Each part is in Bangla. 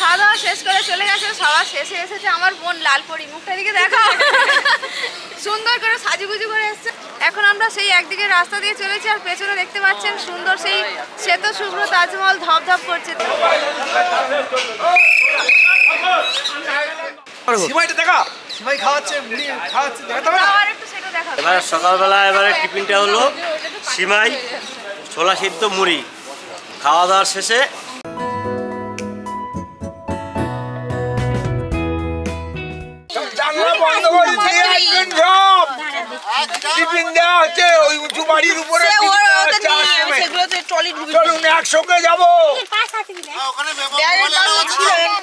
খাওয়া দাওয়া শেষ করে চলে গেছে সবার শেষে এসেছে আমার বোন লালপরি। মুখটা দিকে দেখা। সুন্দর করে সাজুগুজু করে এসেছে। এখন আমরা সেই একদিকে রাস্তা দিয়ে চলেছি আর পেছনে দেখতে পাচ্ছেন সুন্দর সেই শ্বেত শুভ্র তাজমহল ধপধপ করছে। সিমাইটা দেখা। সিমাই খাওয়াচ্ছে মুড়ি খাওয়াচ্ছে দেখাতে হবে না? আবার একটু সেটা দেখাবো এবার সকালবেলা এবারে টিফিনটা হলো সিমাই ছোলা সিদ্ধ মুড়ি। খাওয়া দাওয়ার শেষে সব। টিফিন দেওয়া হচ্ছে ওই উঁচু বাড়ির উপরে। চলুন একসঙ্গে যাব।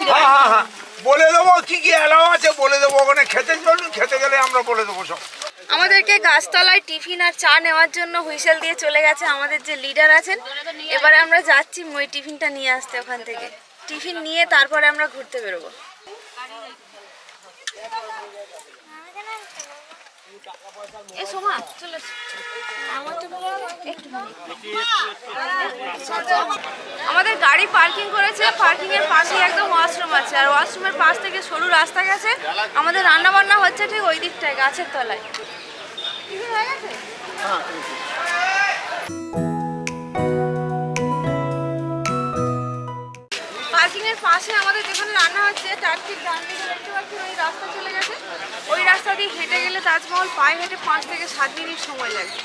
হ্যাঁ হ্যাঁ হ্যাঁ বলে দেবো কি কি এলাও আছে? বলে দেবো ওখানে খেতে চলুন খেতে গেলে আমরা বলে দেবো সব। আমাদেরকে গাছতলায় টিফিন আর চা নেওয়ার জন্য হুইসেল দিয়ে চলে গেছে আমাদের যে লিডার আছেন। এবারে আমরা যাচ্ছি ওই টিফিনটা নিয়ে আসতে ওখান থেকে। টিফিন নিয়ে তারপরে আমরা ঘুরতে বেরোবো। আমাদের গাড়ি পার্কিং করেছে পার্কিং এর পাশে একদম ওয়াশরুম আছে। আর ওয়াশরুমের পাশ থেকে সরু রাস্তা গেছে। আমাদের রান্না বান্না হচ্ছে ঠিক ওই দিকটায়, গাছের তলায়। হয়ে গেছে পাশে আমাদের যেখানে রান্না হচ্ছে, তার ঠিক ডান দিকে দেখতে পাচ্ছি ওই রাস্তা চলে গেছে। ওই রাস্তা দিয়ে হেঁটে গেলে তাজমহল পায়ে হেঁটে পাঁচ থেকে সাত মিনিট সময় লাগে।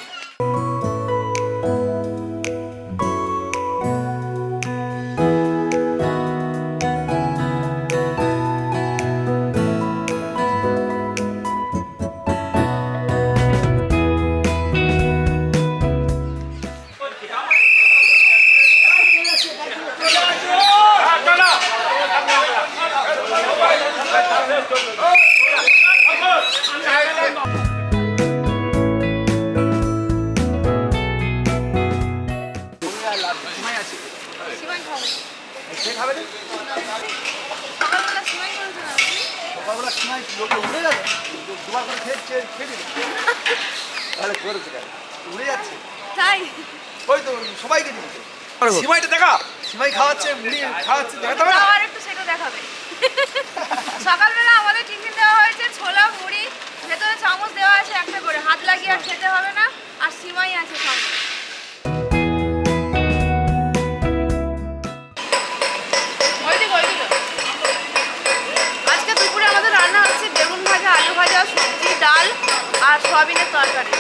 সয়াবিনের তরকারি।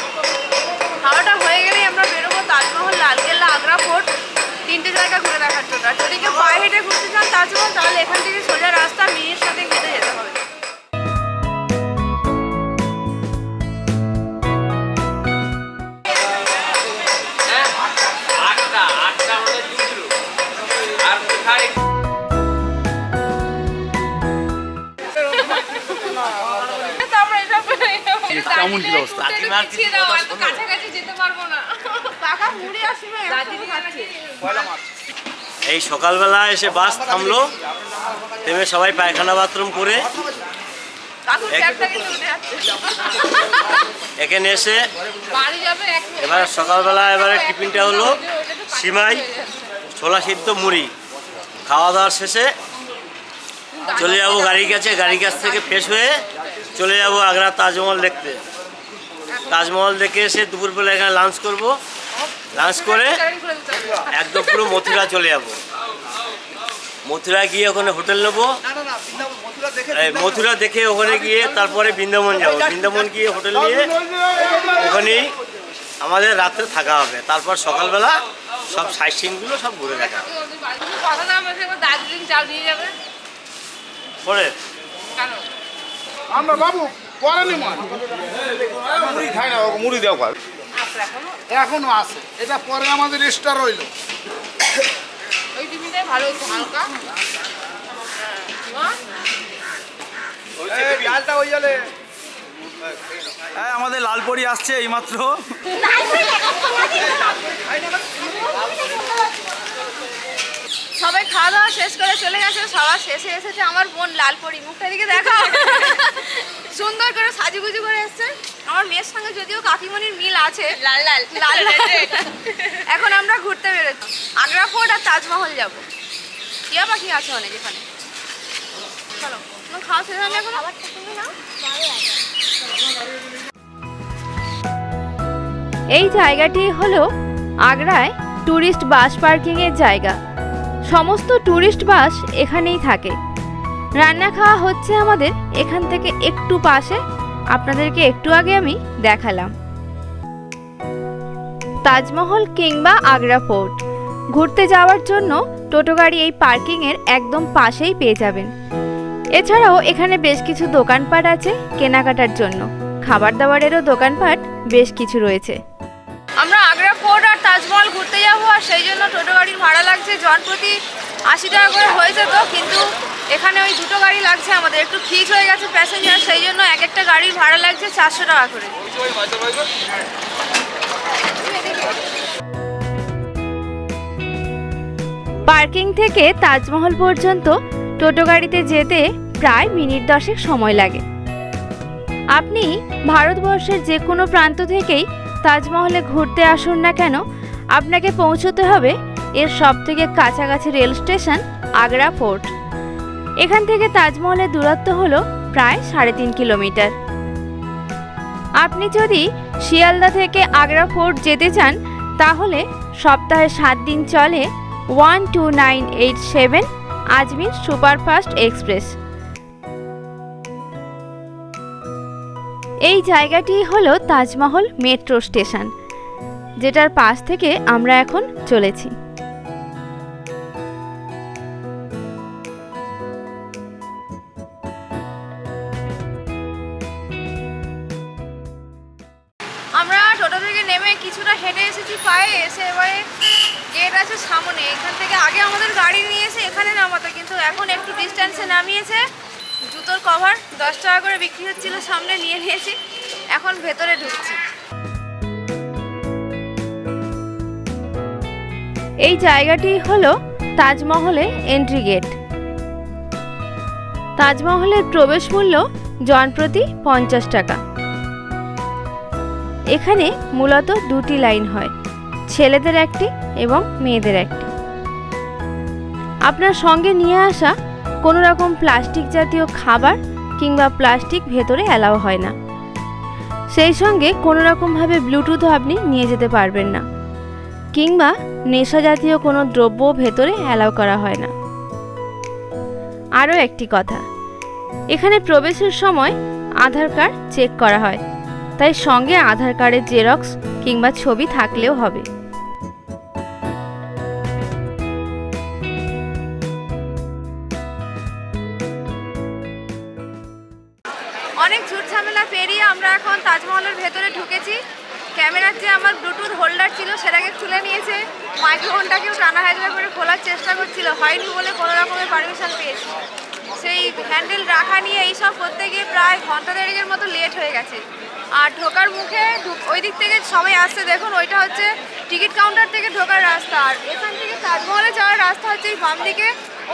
খাওয়াটা হয়ে গেলেই আমরা বেরোবো তাজমহল, লালকেল্লা, আগ্রা ফোর্ট, তিনটে জায়গা ঘুরে দেখার জন্য। যদি কেউ পায়ে হেঁটে ঘুরতে চান তাজমহল, তাহলে এখান থেকে সোজা রাস্তা মেয়ের সাথে হেঁটে যেতে হবে। সিমাই একসাথে খাচ্ছে। এই সকালবেলা এসে বাস থামলো। থেমে সবাই পায়খানা বাথরুম করে। এখানে এসে বাড়ি যাবে এক এবার সকালবেলা এবারে টিফিনটা হলো সিমাই ছোলা সিদ্ধ মুড়ি। খাওয়া দাওয়ার শেষে চলে যাব গাড়ির কাছে। গাড়ির কাছ থেকে ফ্রেশ হয়ে চলে যাব আগ্রা তাজমহল দেখতে। তাজমহল দেখে এসে দুপুরবেলা এখানে লাঞ্চ করব। লাঞ্চ করে একদম পুরো মথুরা চলে যাব। মথুরা গিয়ে ওখানে হোটেল নেব। মথুরা দেখে ওখানে গিয়ে তারপরে বৃন্দাবন যাব। বৃন্দাবন গিয়ে হোটেল নিয়ে ওখানেই আমাদের রাত্রে থাকা হবে। তারপর সকালবেলা সব সাইট সিনগুলো সব ঘুরে দেখা। হবে। পরে? আমরা বাবু পরে নিব মুড়ি খাই না মুড়ি দেওয়া এখনও? আছে। এটা পরে আমাদের এক্সট্রা রইল। ওই টিফিনটাই ভালো হালকা। হ্যাঁ। আমাদের লালপরি আসছে এইমাত্র। সবাই খাওয়া দাওয়া শেষ করে চলে গেছে সবার শেষে এসেছে আমার বোন লালপরি। মুখটা দিকে দেখা। সুন্দর করে সাজুগুজু করে এসছে। আমার মেয়ের সঙ্গে যদিও কাকিমণির মিল আছে। লাল লাল। লাল। এখন আমরা ঘুরতে বেরোচ্ছি। আগ্রা ফোর্ট আর তাজমহল যাব। টিয়া পাখি আছে অনেক এখানে। চলো তোমার খাওয়া শেষ হয়নি এখন? এই জায়গাটি হলো আগ্রায় ট্যুরিস্ট বাস পার্কিংয়ের জায়গা। সমস্ত ট্যুরিস্ট বাস এখানেই থাকে। রান্না খাওয়া হচ্ছে আমাদের এখান থেকে একটু পাশে। আপনাদেরকে একটু আগে আমি দেখালাম। তাজমহল কিংবা আগ্রা ফোর্ট। ঘুরতে যাওয়ার জন্য টোটো গাড়ি এই পার্কিংয়ের একদম পাশেই পেয়ে যাবেন। এছাড়াও এখানে বেশ কিছু দোকানপাট আছে কেনাকাটার জন্য। খাবার দাবারেরও দোকানপাট বেশ কিছু রয়েছে। আমরা আগ্রা ফোর্ট আর তাজমহল ঘুরতে যাব আর সেই জন্য টোটো গাড়ির ভাড়া লাগছে। জন প্রতি আশি টাকা করে হয়েছে তো, কিন্তু এখানে ওই দুটো গাড়ি লাগছে আমাদের। একটু ফিজ হয়ে গেছে প্যাসেঞ্জার, সেই জন্য এক একটা গাড়ির ভাড়া লাগছে চারশো টাকা করে। পার্কিং থেকে তাজমহল পর্যন্ত টোটো গাড়িতে যেতে প্রায় মিনিট দশেক সময় লাগে। আপনি ভারতবর্ষের যে কোনো প্রান্ত থেকেই তাজমহলে ঘুরতে আসুন না কেন, আপনাকে পৌঁছতে হবে এর সবথেকে কাছাকাছি রেল স্টেশন আগ্রা ফোর্ট। এখান থেকে তাজমহলের দূরত্ব হলো প্রায় সাড়ে তিন কিলোমিটার। আপনি যদি শিয়ালদা থেকে আগ্রা ফোর্ট যেতে চান, তাহলে সপ্তাহে সাত দিন চলে one two nine eight seven Ajmer superfast express. এই জায়গাটি হলো তাজমহল মেট্রো স্টেশন, যেটার পাশ থেকে আমরা এখন চলেছি। আমরা টোটো থেকে নেমে কিছুটা হেঁটে এসেছি পায়ে, এসে এবারে গেট আছে সামনে। এখান থেকে আগে আমাদের গাড়ি নিয়ে এসে এখানে নামাতো, কিন্তু এখন একটু ডিস্টেন্সে নামিয়েছে। কভার দশ টাকা করে বিক্রি হচ্ছিল, সামনে নিয়ে নিয়েছি। এখন ভেতরে ঢুকছি। এই জায়গাটি হলো তাজমহলে এন্ট্রি গেট তাজমহলের প্রবেশ মূল্য জনপ্রতি পঞ্চাশ টাকা। এখানে মূলত দুটি লাইন হয়, ছেলেদের একটি এবং মেয়েদের একটি। আপনার সঙ্গে নিয়ে আসা কোনো রকম প্লাস্টিক জাতীয় খাবার কিংবা প্লাস্টিক ভেতরে অ্যালাও হয় না। সেই সঙ্গে কোনো রকমভাবে ব্লুটুথও আপনি নিয়ে যেতে পারবেন না। কিংবা নেশা জাতীয় কোনো দ্রব্য ভেতরে অ্যালাও করা হয় না। আরও একটি কথা, এখানে প্রবেশের সময় আধার কার্ড চেক করা হয়, তাই সঙ্গে আধার কার্ডের জেরক্স কিংবা ছবি থাকলেও হবে। ক্যামেরার যে আমার ব্লুটুথ হোল্ডার ছিল, সেটাকে খুলে নিয়েছে। মাইক্রোফোনটাকেও টানা হাজরা করে খোলার চেষ্টা করছিল। হয়নি বলে কোনো রকমের পারমিশন পেয়েছি। সেই হ্যান্ডেল রাখা নিয়ে এইসব করতে গিয়ে প্রায় ঘণ্টা দেড়েকের মতো লেট হয়ে গেছে। আর ঢোকার মুখে ওই দিক থেকে সবাই আসছে। দেখুন, ওইটা হচ্ছে টিকিট কাউন্টার থেকে ঢোকার রাস্তা। আর এখান থেকে তাজমহলে যাওয়ার রাস্তা হচ্ছে এই বাম দিকে।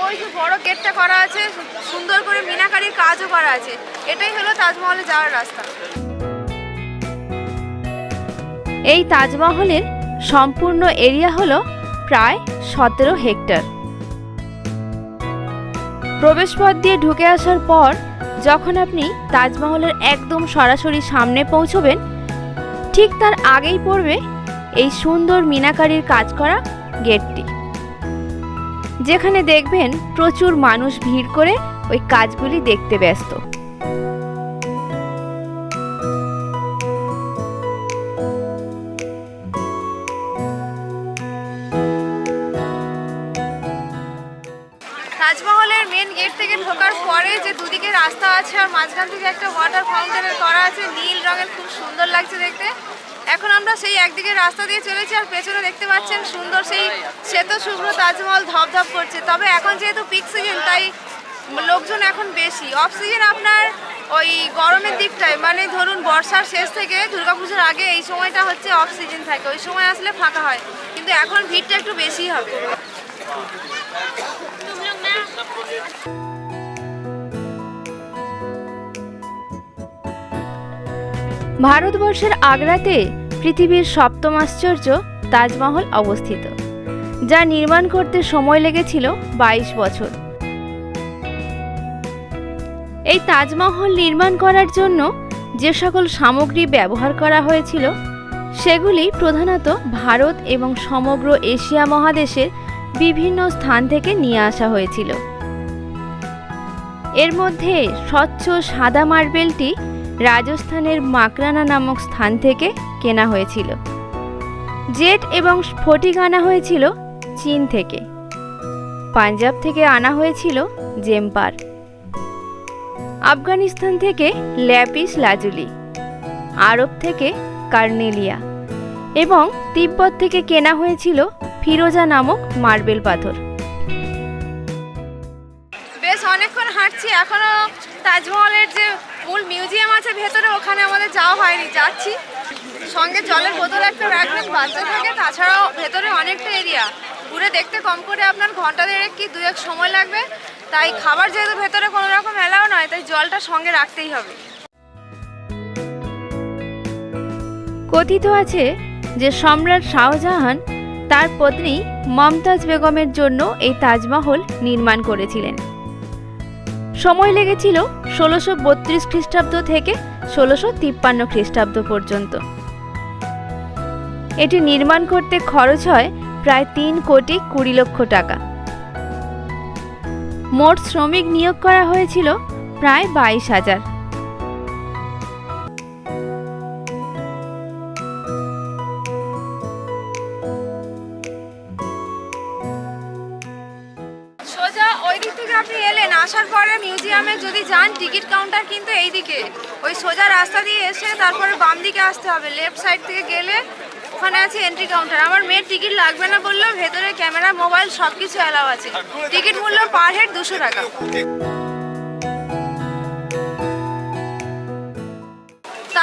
ওই যে বড় গেটটা করা আছে সুন্দর করে মিনাকারির কাজও করা আছে। এটাই হলো তাজমহলে যাওয়ার রাস্তা। এই তাজমহলের সম্পূর্ণ এরিয়া হল প্রায় সতেরো হেক্টর। প্রবেশপথ দিয়ে ঢুকে আসার পর যখন আপনি তাজমহলের একদম সরাসরি সামনে পৌঁছবেন, ঠিক তার আগেই পড়বে এই সুন্দর মিনাকারির কাজ করা গেটটি। যেখানে দেখবেন প্রচুর মানুষ ভিড় করে ওই কাজগুলি দেখতে ব্যস্ত। থেকে ঢোকার পরে যে দুদিকে রাস্তা আছে আর মাঝখান থেকে একটা ওয়াটার ফাউন্টেনের করা আছে, নীল রঙের খুব সুন্দর লাগছে দেখতে। এখন আমরা সেই একদিকে রাস্তা দিয়ে চলেছি আর পেছনে দেখতে পাচ্ছেন সুন্দর সেই শ্বেত শুভ্র তাজমহল ধপধপ করছে। তবে এখন যেহেতু পিক সিজন তাই লোকজন এখন বেশি। অফ সিজন আপনার ওই গরমের দিকটায় মানে ধরুন বর্ষার শেষ থেকে দুর্গাপুজোর আগে এই সময়টা হচ্ছে অফ সিজন থাকে। ওই সময় আসলে ফাঁকা হয়, কিন্তু এখন ভিড়টা একটু বেশি হবে। ভারতবর্ষের আগ্রাতে পৃথিবীর সপ্তম আশ্চর্য তাজমহল অবস্থিত, যা নির্মাণ করতে সময় লেগেছিল বাইশ বছর। এই তাজমহল নির্মাণ করার জন্য যে সকল সামগ্রী ব্যবহার করা হয়েছিল, সেগুলি প্রধানত ভারত এবং সমগ্র এশিয়া মহাদেশের বিভিন্ন স্থান থেকে নিয়ে আসা হয়েছিল। এর মধ্যে স্বচ্ছ সাদা মার্বেলটি রাজস্থানের মাকরানা নামক স্থান থেকে কেনা হয়েছিল। জেট এবং স্ফটিক আনা হয়েছিল চীন থেকে। পাঞ্জাব থেকে আনা হয়েছিল জেম্পার। আফগানিস্তান থেকে ল্যাপিস লাজুলি। আরব থেকে কার্নেলিয়া। এবং তিব্বত থেকে কেনা হয়েছিল ফিরোজা নামক মার্বেল পাথর। বেশ, অনেকক্ষণ হাঁটছি। এখনও তাজমহলের যে মূল মিউজিয়াম আছে, ভেতরে ওখানে আমাদের যাওয়া হয়নি, যাচ্ছি। সঙ্গে জলের বোতল একটা রাখবেন বাচ্চা থাকে, তাছাড়াও ভেতরে অনেকটা এরিয়া ঘুরে দেখতে কম করে আপনার ঘণ্টা দেড়েক কি দু এক সময় লাগবে। তাই খাবার যেহেতু ভেতরে কোনো রকম এলাও নয়, তাই জলটা সঙ্গে রাখতেই হবে। কথিত আছে যে সম্রাট শাহজাহান তার পত্নী মমতাজ বেগমের জন্য এই তাজমহল নির্মাণ করেছিলেন। সময় লেগেছিল ষোলোশো বত্রিশ খ্রিস্টাব্দ থেকে ষোলোশো তিপ্পান্ন খ্রিস্টাব্দ পর্যন্ত। এটি নির্মাণ করতে খরচ হয় প্রায় তিন কোটি কুড়ি লক্ষ টাকা। মোট শ্রমিক নিয়োগ করা হয়েছিল প্রায় বাইশ হাজার। মিউজিয়ামে যদি যান, টিকিট কাউন্টার কিন্তু এই দিকে ওই সোজা রাস্তা দিয়ে এসে তারপরে বাম দিকে আসতে হবে। লেফট সাইড থেকে গেলে ওখানে আছে এন্ট্রি কাউন্টার আমার মেয়ের টিকিট লাগবে না বললেও ভেতরে ক্যামেরা মোবাইল সব কিছু অ্যালাউ আছে। টিকিট মূল্য পার হেড দুশো টাকা।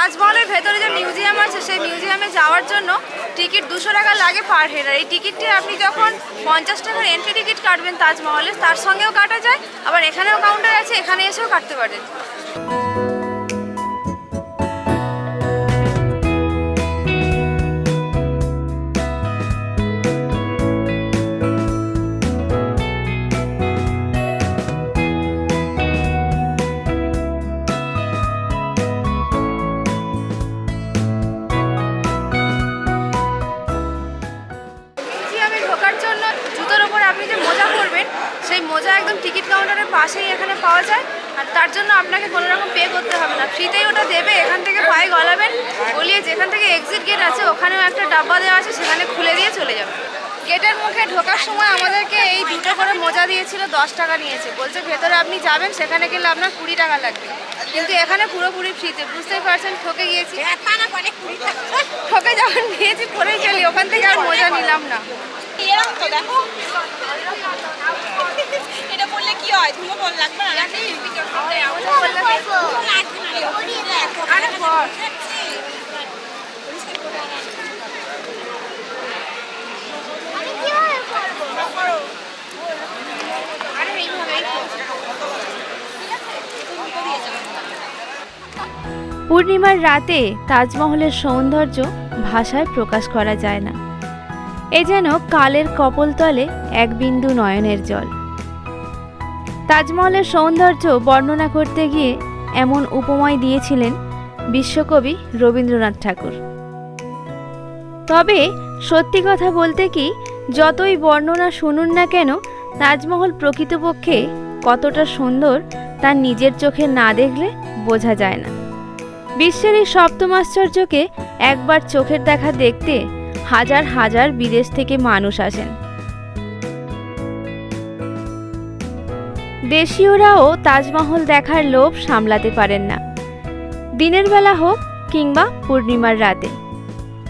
তাজমহলের ভেতরে যে মিউজিয়াম আছে, সেই মিউজিয়ামে যাওয়ার জন্য টিকিট দুশো টাকা লাগে পার হেড। আর এই টিকিটটি আপনি যখন পঞ্চাশ টাকার এন্ট্রি টিকিট কাটবেন তাজমহলে, তার সঙ্গেও কাটা যায়, আবার এখানেও কাউন্টার আছে, এখানে এসেও কাটতে পারেন। আপনাকে কোনো রকম পে করতে হবে না। ফ্রিতেই ওটা দেবে, এখান থেকে পায়ে গলাবেন গলিয়ে যেখান থেকে এক্সিট গেট আছে, ওখানেও একটা ডাব্বা দেওয়া আছে, সেখানে খুলে দিয়ে চলে যাবে গেটের মুখে ঢোকার সময় আমাদেরকে এই দুটো করে মোজা দিয়েছিল, দশ টাকা নিয়েছে। বলছে, ভেতরে আপনি যাবেন, সেখানে গেলে আপনার কুড়ি টাকা লাগবে। কিন্তু এখানে পুরোপুরি ফ্রিতে বুঝতেই পারছেন, ঠকে গিয়েছি। ঠকে যখন নিয়েছি পরেই চলি ওখান থেকে আর মজা নিলাম না। কি হয়? ধুলো বল লাগবে না? পূর্ণিমার রাতে তাজমহলের সৌন্দর্য ভাষায় প্রকাশ করা যায় না। এ যেন কালের কপলতলে এক বিন্দু নয়নের জল। তাজমহলের সৌন্দর্য বর্ণনা করতে গিয়ে এমন উপময় দিয়েছিলেন বিশ্বকবি রবীন্দ্রনাথ ঠাকুর। তবে সত্যি কথা বলতে কি, যতই বর্ণনা শুনুন না কেন, তাজমহল প্রকৃতপক্ষে কতটা সুন্দর তা নিজের চোখে না দেখলে বোঝা যায় না। বিশ্বের এই সপ্তম আশ্চর্যকে একবার চোখের দেখা দেখতে হাজার হাজার বিদেশ থেকে মানুষ আসেন। দেশীয়রাও তাজমহল দেখার লোভ সামলাতে পারেন না। দিনের বেলা হোক কিংবা পূর্ণিমার রাতে।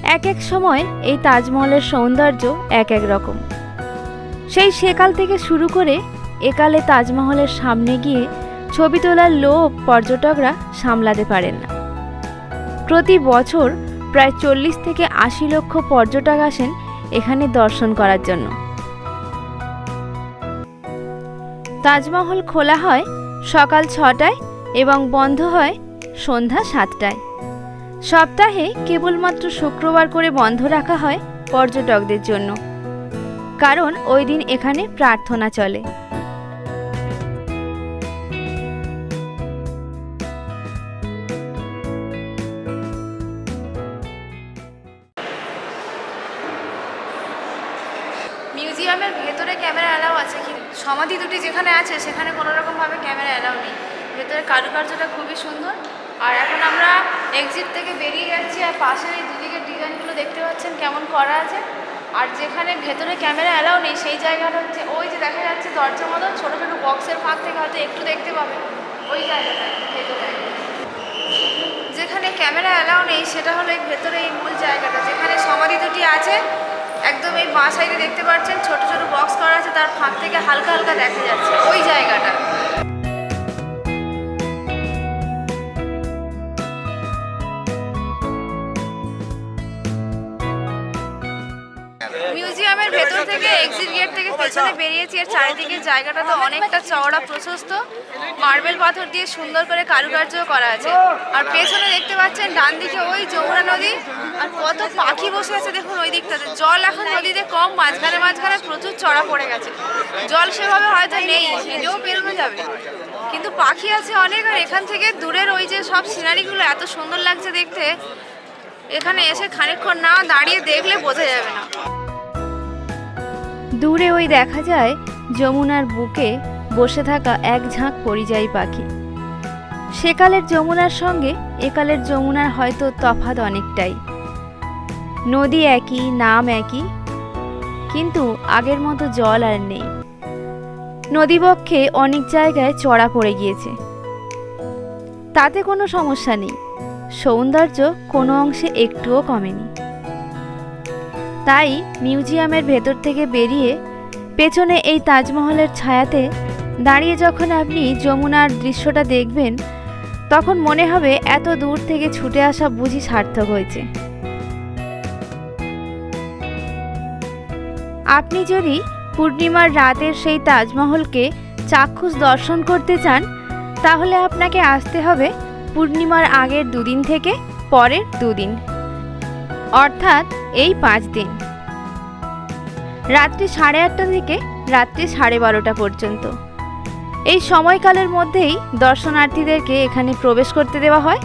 এক এক সময় এই তাজমহলের সৌন্দর্য এক এক রকম। সেই সেকাল থেকে শুরু করে একালে তাজমহলের সামনে গিয়ে ছবি তোলার লোভ পর্যটকরা সামলাতে পারেন না। প্রতি বছর প্রায় চল্লিশ থেকে আশি লক্ষ পর্যটক আসেন এখানে দর্শন করার জন্য। তাজমহল খোলা হয় সকাল ছটায় এবং বন্ধ হয় সন্ধ্যা সাতটায়। সপ্তাহে কেবলমাত্র শুক্রবার করে বন্ধ রাখা হয় পর্যটকদের জন্য। কারণ ওই দিন এখানে প্রার্থনা চলে। যেখানে আছে, সেখানে কোনো রকমভাবে ক্যামেরা অ্যালাউ নেই। ভেতরে কারুকার্যটা খুবই সুন্দর। আর এখন আমরা এক্সিট থেকে বেরিয়ে যাচ্ছি আর পাশের এই দুদিকে ডিজাইনগুলো দেখতে পাচ্ছেন কেমন করা আছে। আর যেখানে ভেতরে ক্যামেরা অ্যালাউ নেই, সেই জায়গাটা হচ্ছে ওই যে দেখা যাচ্ছে দরজার মতন ছোটো ছোটো বক্সের ফাঁক থেকে হয়তো একটু দেখতে পাবে। ওই জায়গাটায় ভেতরে। যেখানে ক্যামেরা অ্যালাউ নেই, সেটা হলো ভেতরে এই মূল জায়গাটা। যেখানে সমাধি দুটি আছে একদম এই বাঁ সাইডে দেখতে পাচ্ছেন, ছোট ছোট বক্স করা আছে, তার ফাঁক থেকে হালকা হালকা দেখা যাচ্ছে, ওই জায়গাটা। মিউজিয়ামের থেকে এক্সিট গেট থেকে পেছনে বেরিয়েছি আর চারিদিকে জায়গাটা তো অনেকটা চওড়া প্রশস্ত। মার্বেল পাথর দিয়ে সুন্দর করে কারুকার্য করা আছে। আর পেছনে দেখতে পাচ্ছেন ডান দিকে ওই যমুনা নদী। আর কত পাখি বসে আছে দেখুন ওই দিকটাতে। জল এখন নদীতে কম মাঝখানে মাঝখানে প্রচুর চড়া পড়ে গেছে। জল সেভাবে হয়তো নেই হেঁটেও পেরোনো যাবে। কিন্তু পাখি আছে অনেক আর এখান থেকে দূরের ওই যে সব সিনারিগুলো এত সুন্দর লাগছে দেখতে এখানে এসে খানিকক্ষণ না দাঁড়িয়ে দেখলে বোঝা যাবে না। দূরে ওই দেখা যায় যমুনার বুকে বসে থাকা এক ঝাঁক পরিযায়ী পাখি। সেকালের যমুনার সঙ্গে একালের যমুনার হয়তো তফাৎ অনেকটাই। নদী একই, নাম একই, কিন্তু আগের মতো জল আর নেই। নদীবক্ষে অনেক জায়গায় চড়া পড়ে গিয়েছে। তাতে কোনো সমস্যা নেই। সৌন্দর্য কোনো অংশে একটুও কমেনি। তাই মিউজিয়ামের ভেতর থেকে বেরিয়ে পেছনে এই তাজমহলের ছায়াতে দাঁড়িয়ে যখন আপনি যমুনার দৃশ্যটা দেখবেন, তখন মনে হবে এত দূর থেকে ছুটে আসা বুঝি সার্থক হয়েছে। আপনি যদি পূর্ণিমার রাতের সেই তাজমহলকে চাক্ষুষ দর্শন করতে চান, তাহলে আপনাকে আসতে হবে পূর্ণিমার আগের দুদিন থেকে পরের দুদিন। অর্থাৎ এই পাঁচ দিন। রাত্রি সাড়ে আটটা থেকে রাত্রি সাড়ে বারোটা পর্যন্ত। এই সময়কালের মধ্যেই দর্শনার্থীদেরকে এখানে প্রবেশ করতে দেওয়া হয়।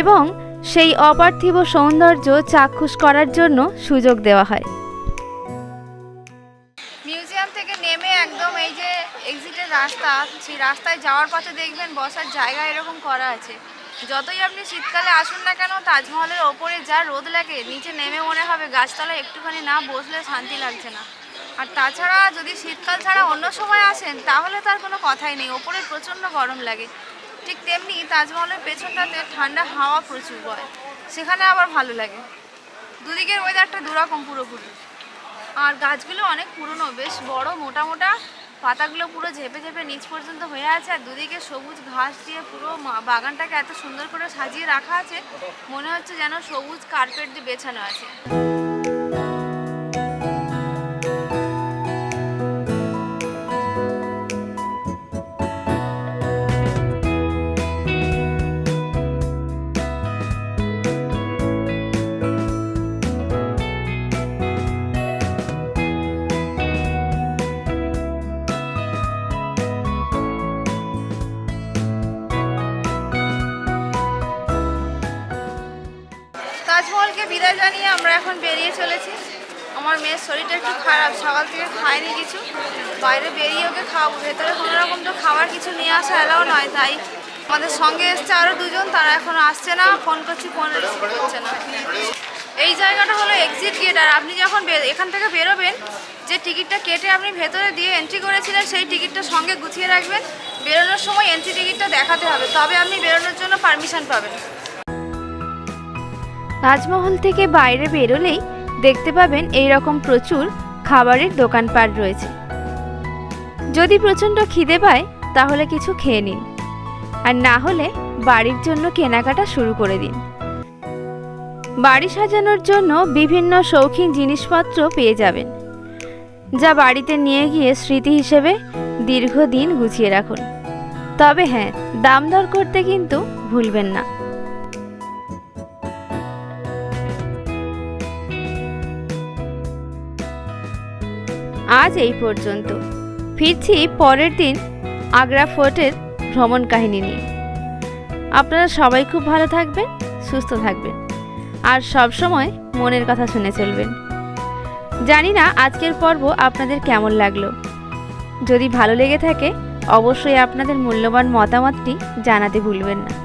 এবং সেই অপার্থিব সৌন্দর্য চাক্ষুষ করার জন্য সুযোগ দেওয়া হয়। মিউজিয়াম থেকে নেমে একদম এই যে এক্সিটের রাস্তা, সেই রাস্তায় যাওয়ার পথে দেখবেন বসার জায়গা এরকম করা আছে। যতই আপনি শীতকালে আসুন না কেন, তাজমহলের ওপরে যা রোদ লাগে, নিচে নেমে মনে হবে গাছতলায় একটুখানি না বসলে শান্তি লাগছে না। আর তাছাড়া যদি শীতকাল ছাড়া অন্য সময় আসেন, তাহলে তার কোনো কথাই নেই। ওপরে প্রচণ্ড গরম লাগে। ঠিক তেমনি তাজমহলের পেছনটাতে ঠান্ডা হাওয়া প্রচুর বয়। সেখানে আবার ভালো লাগে। দুদিকের ওয়েদারটা দুরকম পুরোপুরি। আর গাছগুলো অনেক পুরনো, বেশ বড়, মোটা মোটা। পাতাগুলো পুরো ঝেপে ঝেপে নিচ পর্যন্ত হয়ে আছে আর দুদিকে সবুজ ঘাস দিয়ে পুরো বাগানটাকে এত সুন্দর করে সাজিয়ে রাখা আছে, মনে হচ্ছে যেন সবুজ কার্পেট দিয়ে বেছানো আছে। মেয়ের শরীরটা একটু খারাপ, সকাল থেকে খায়নি কিছু। বাইরে বেরিয়ে ওকে খাওয়াবো, ভেতরে কোনো রকম তো খাবার কিছু নিয়ে আসা এলাও নয়, তাই আমাদের সঙ্গে এসছে আরও দুজন, তারা এখনও আসছে না, ফোন করছি, ফোন রিসিভ করছে না। এই জায়গাটা হলো এক্সিট গেট আর আপনি যখন এখান থেকে বেরোবেন, যে টিকিটটা কেটে আপনি ভেতরে দিয়ে এন্ট্রি করেছিলেন, সেই টিকিটটা সঙ্গে গুছিয়ে রাখবেন। বেরোনোর সময় এন্ট্রি টিকিটটা দেখাতে হবে, তবে আপনি বেরোনোর জন্য পারমিশন পাবেন। তাজমহল থেকে বাইরে বেরোলেই দেখতে পাবেন এই রকম প্রচুর খাবারের দোকানপাট রয়েছে। যদি প্রচণ্ড খিদে পায়, তাহলে কিছু খেয়ে নিন। আর না হলে বাড়ির জন্য কেনাকাটা শুরু করে দিন। বাড়ি সাজানোর জন্য বিভিন্ন শৌখিন জিনিসপত্র পেয়ে যাবেন, যা বাড়িতে নিয়ে গিয়ে স্মৃতি হিসেবে দীর্ঘদিন গুছিয়ে রাখুন। তবে হ্যাঁ দাম দর করতে কিন্তু ভুলবেন না। আজ এই পর্যন্ত। ফিরছি পরের দিন আগ্রা ফোর্টের ভ্রমণ কাহিনী নিয়ে। আপনারা সবাই খুব ভালো থাকবেন, সুস্থ থাকবেন, আর সব সময় মনের কথা শুনে চলবেন। জানি না আজকের পর্ব আপনাদের কেমন লাগল। যদি ভালো লেগে থাকে, অবশ্যই আপনাদের মূল্যবান মতামতটি জানাতে ভুলবেন না।